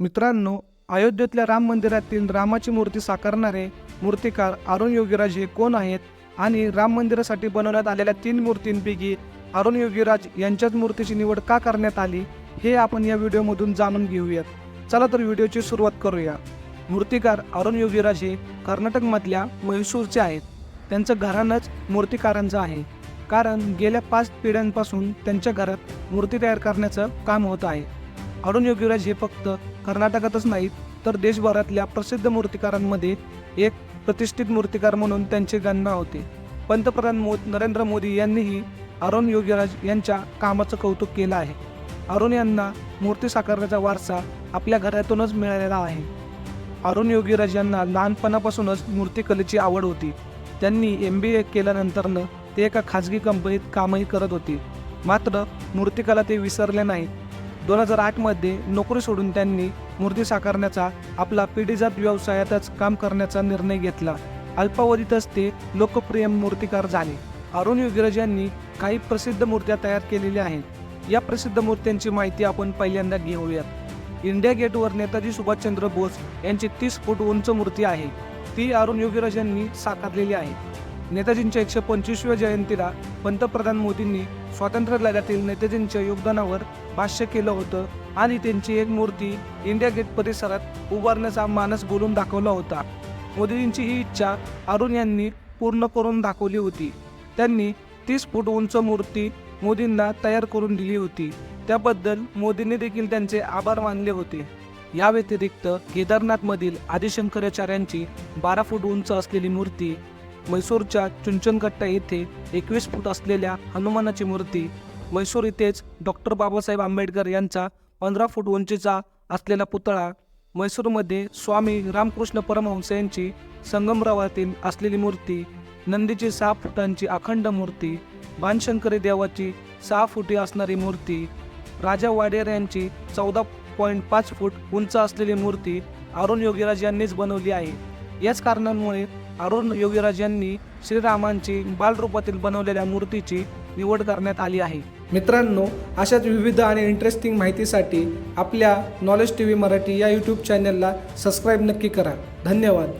मित्रांनो अयोध्येतल्या राम मंदिरातील रामाची मूर्ती साकारणारे मूर्तिकार अरुण योगीराज हे कोण आहेत आणि राम मंदिरासाठी बनवण्यात आलेल्या तीन मूर्तींपैकी अरुण योगीराज यांच्याच मूर्तीची निवड का करण्यात आली हे आपण या व्हिडिओमधून जाणून घेऊयात. चला तर व्हिडिओची सुरुवात करूया. मूर्तिकार अरुण योगीराज हे कर्नाटकमधल्या म्हैसूरचे आहेत. त्यांचं घरानंच मूर्तिकारांचं आहे. कारण गेल्या पाच पिढ्यांपासून त्यांच्या घरात मूर्ती तयार करण्याचं काम होत आहे. अरुण योगीराज हे फक्त कर्नाटकातच नाहीत तर देशभरातल्या प्रसिद्ध मूर्तिकारांमध्ये एक प्रतिष्ठित मूर्तिकार म्हणून त्यांची गणना होते. पंतप्रधान मो नरेंद्र मोदी यांनीही अरुण योगीराज यांच्या कामाचं कौतुक केलं आहे. अरुण यांना मूर्ती साकारण्याचा वारसा आपल्या घरातूनच मिळालेला आहे. अरुण योगीराज यांना लहानपणापासूनच मूर्तिकलेची आवड होती. त्यांनी एम बी ए केल्यानंतरनं ते एका खाजगी कंपनीत कामही करत होते. मात्र मूर्तिकला ते विसरले नाही दोन हजार आठमध्ये नोकरी सोडून त्यांनी मूर्ती साकारण्याचा आपला पिढीजात व्यवसायातच काम करण्याचा निर्णय घेतला. अल्पावधीतच ते लोकप्रिय मूर्तिकार झाले. अरुण योगीराज यांनी काही प्रसिद्ध मूर्त्या तयार केलेल्या आहेत. या प्रसिद्ध मूर्त्यांची माहिती आपण पहिल्यांदा घेऊयात. इंडिया गेटवर नेताजी सुभाषचंद्र बोस यांची तीस फूट उंच मूर्ती आहे. ती अरुण योगीराज यांनी साकारलेली आहे. नेताजींच्या एकशे पंचवीसव्या जयंतीला पंतप्रधान मोदींनी स्वातंत्र्य लढ्यातील नेताजींच्या योगदानावर भाष्य केलं होतं आणि त्यांची एक मूर्ती इंडिया गेट परिसरात उभारण्याचा मानस बोलून दाखवला होता. मोदींची ही इच्छा अरुण यांनी पूर्ण करून दाखवली होती. त्यांनी तीस फूट उंच मूर्ती मोदींना तयार करून दिली होती. त्याबद्दल मोदींनी देखील त्यांचे आभार मानले होते. या व्यतिरिक्त केदारनाथमधील आदिशंकराचार्यांची बारा फूट उंच असलेली मूर्ती म्हैसूरच्या चुंचनकट्टा येथे एकवीस फूट असलेल्या हनुमानाची मूर्ती म्हैसूर इथेच डॉक्टर बाबासाहेब आंबेडकर यांचा पंधरा फूट उंचीचा असलेला पुतळा म्हैसूरमध्ये स्वामी रामकृष्ण परमहंस यांची संगमरावातील असलेली मूर्ती नंदीची सहा फुटांची अखंड मूर्ती बाणशंकरी देवाची सहा फुटी असणारी मूर्ती राजा वाडेर यांची चौदा पॉईंट पाच फूट उंच असलेली मूर्ती अरुण योगीराज यांनीच बनवली आहे. याच कारणांमुळे अरुण योगीराज यांनी श्रीरामांची बालरूपातील बनवलेल्या मूर्तीची निवड करण्यात आली आहे. मित्रांनो अशाच विविध आणि इंटरेस्टिंग माहितीसाठी आपल्या नॉलेज टी व्ही मराठी या यूट्यूब चॅनलला सबस्क्राईब नक्की करा. धन्यवाद.